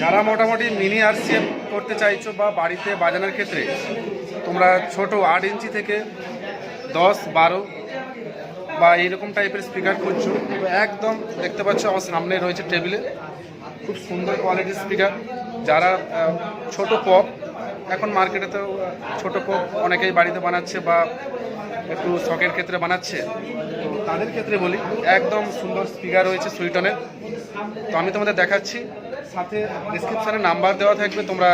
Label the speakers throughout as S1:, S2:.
S1: যারা মোটামুটি mini RCM করতে চাইছো বা বাড়িতে বাজানোর ক্ষেত্রে, তোমরা ছোট আট ইঞ্চি থেকে দশ, বারো বা এইরকম টাইপের স্পিকার খুঁজছো। একদম দেখতে পাচ্ছ, আমার সামনে রয়েছে টেবিলে খুব সুন্দর কোয়ালিটির স্পিকার যারা ছোট পপ এখন মার্কেটে তো ছোটো পপ অনেকেই বাড়িতে বানাচ্ছে বা একটু শখের ক্ষেত্রে বানাচ্ছে। তো তাদের ক্ষেত্রে বলি, একদম সুন্দর স্পিকার রয়েছে সুইটনের। তো আমি তোমাদের দেখাচ্ছি। সাথে ডিসক্রিপশানে নাম্বার দেওয়া থাকবে, তোমরা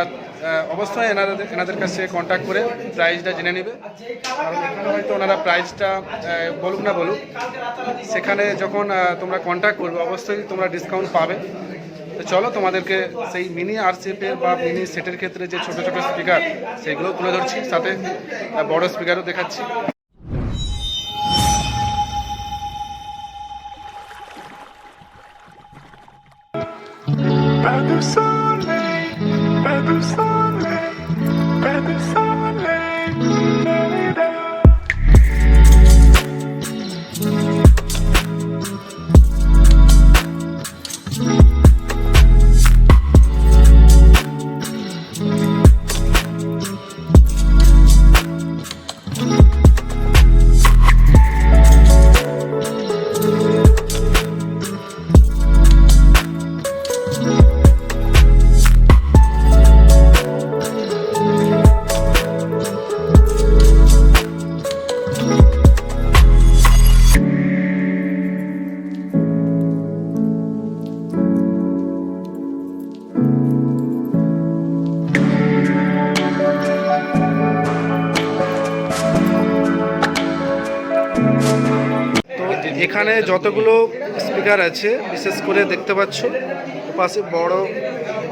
S1: অবশ্যই এনাদের এনাদের কাছে কন্ট্যাক্ট করে প্রাইসটা জেনে নেবে। কারণ এখানে হয়তো ওনারা প্রাইসটা বলুক না বলুক, সেখানে যখন তোমরা কন্ট্যাক্ট করবে, অবশ্যই তোমরা ডিসকাউন্ট পাবে। চলো তোমাদেরকে সেই মিনি আরসিএফের বা মিনি সেটের ক্ষেত্রে যে ছোট ছোট স্পিকার সেগুলো তুলে ধরছি সাথে বড় স্পিকারও দেখাচ্ছি।
S2: Pas de soleil, pas de soleil, pas de soleil.
S1: এখানে যতগুলো স্পিকার আছে, বিশেষ করে দেখতে পাচ্ছ পাশে বড়,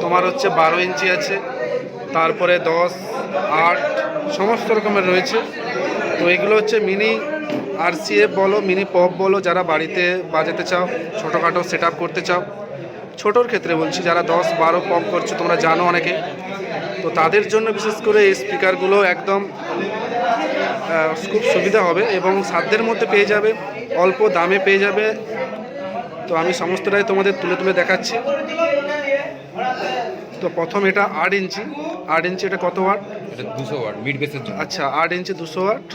S1: তোমার হচ্ছে বারো ইঞ্চি আছে, তারপরে দশ, আট, সমস্ত রকমের রয়েছে। তো এগুলো হচ্ছে মিনি আরসিএফ বলো, মিনি পপ বলো, যারা বাড়িতে বাজাতে চাও, ছোটোখাটো সেট করতে চাও। ছোটোর ক্ষেত্রে বলছি, যারা দশ, বারো পপ করছ, তোমরা জানো অনেকে। তো তাদের জন্য বিশেষ করে এই স্পিকারগুলো একদম খুব সুবিধা হবে এবং সাধ্যের মধ্যে পেয়ে যাবে অল্প দামে পেয়ে যাবে। তো আমি সমস্তটাই তোমাদের তুলে তুলে দেখাচ্ছি। তো প্রথম এটা আট ইঞ্চি। আট ইঞ্চি এটা কত ওয়াট?
S3: এটা দুশো ওয়াট মিড বেসের জন্য।
S1: আচ্ছা আট ইঞ্চি দুশো ওয়াট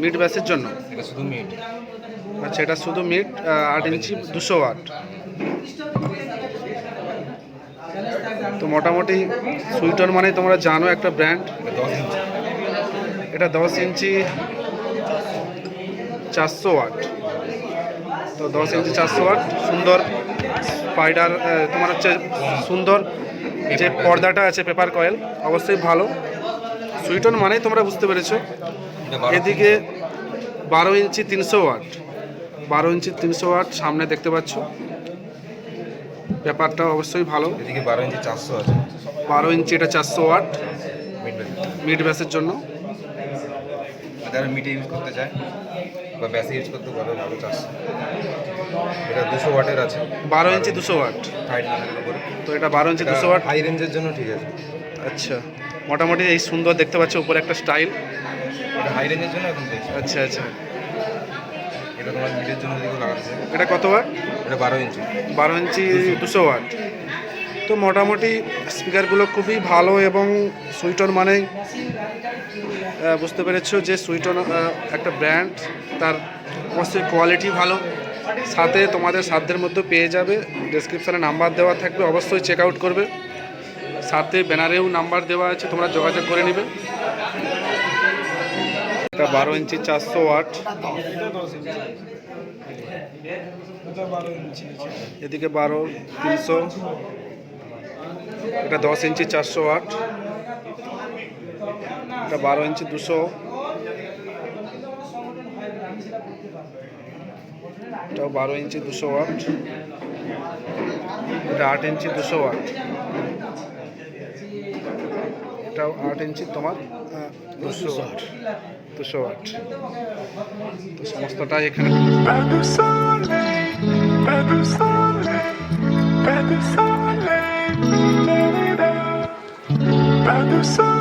S1: মিড ব্যাসের জন্য।
S3: এটা শুধু মিড
S1: আচ্ছা এটা শুধু মিড আট ইঞ্চি দুশো ওয়াট। তো মোটামুটি সুইটন মানে তোমরা জানো একটা ব্র্যান্ড।
S3: দশ ইঞ্চি।
S1: এটা দশ ইঞ্চি চারশো ওয়াট। তো দশ ইঞ্চি চারশো ওয়াট সুন্দর স্পাইডার তোমার হচ্ছে সুন্দর যে পর্দাটা আছে পেপার কয়েল অবশ্যই ভালো। সুইটন মানেই তোমরা বুঝতে পেরেছ। এদিকে বারো ইঞ্চি তিনশো ওয়াট। বারো ইঞ্চি তিনশো ওয়াট সামনে দেখতে পাচ্ছ। পেপারটা অবশ্যই ভালো।
S3: এদিকে বারো ইঞ্চি চারশো আছে।
S1: বারো ইঞ্চি এটা চারশো ওয়াট।
S3: মিড
S1: ব্যাসের জন্য।
S3: যারা মিটে ইউজ করতে চায় বা ব্যাসে ইউজ করতে পারে ভালো চারশো এটা দুশো ওয়াটের আছে।
S1: বারো ইঞ্চি দুশো ওয়াট।
S3: হাইট উপরে।
S1: তো এটা বারো ইঞ্চি দুশো ওয়াট?
S3: হাই রেঞ্জের জন্য ঠিক আছে।
S1: আচ্ছা। মোটামুটি এই সুন্দর দেখতে পাচ্ছ উপরে একটা স্টাইল
S3: এটা হাই রেঞ্জের জন্য এখন
S1: আচ্ছা আচ্ছা।
S3: এটা তোমার মিটের জন্য লাগাতে
S1: এটা কত ওয়াট?
S3: এটা বারো ইঞ্চি।
S1: বারো ইঞ্চি দুশো ওয়াট। তো মোটামুটি স্পিকারগুলো খুবই ভালো এবং সুইটন আহ, বুঝতে পেরেছ যে সুইটন একটা ব্র্যান্ড তার অবশ্যই কোয়ালিটি ভালো। সাথে তোমাদের সাধ্যের মধ্যে পেয়ে যাবে ডেসক্রিপশানে নাম্বার দেওয়া থাকবে অবশ্যই চেক আউট করবে। সাথে ব্যানারেও নাম্বার দেওয়া আছে তোমরা যোগাযোগ করে নেবে। এটা বারো ইঞ্চি চারশো ওয়াট। এদিকে বারো তিনশো। এটা দশ ইঞ্চি চারশো ওয়াট এটা বারো ইঞ্চি দুশো। এটাও বারো ইঞ্চি দুশো ওয়াট এটা আট ইঞ্চি দুশো ওয়াট এটাও আট ইঞ্চি তোমার আহ, দুশো ওয়াট দুশো ওয়াট তো সমস্তটাই এখানে।
S2: De soleil. so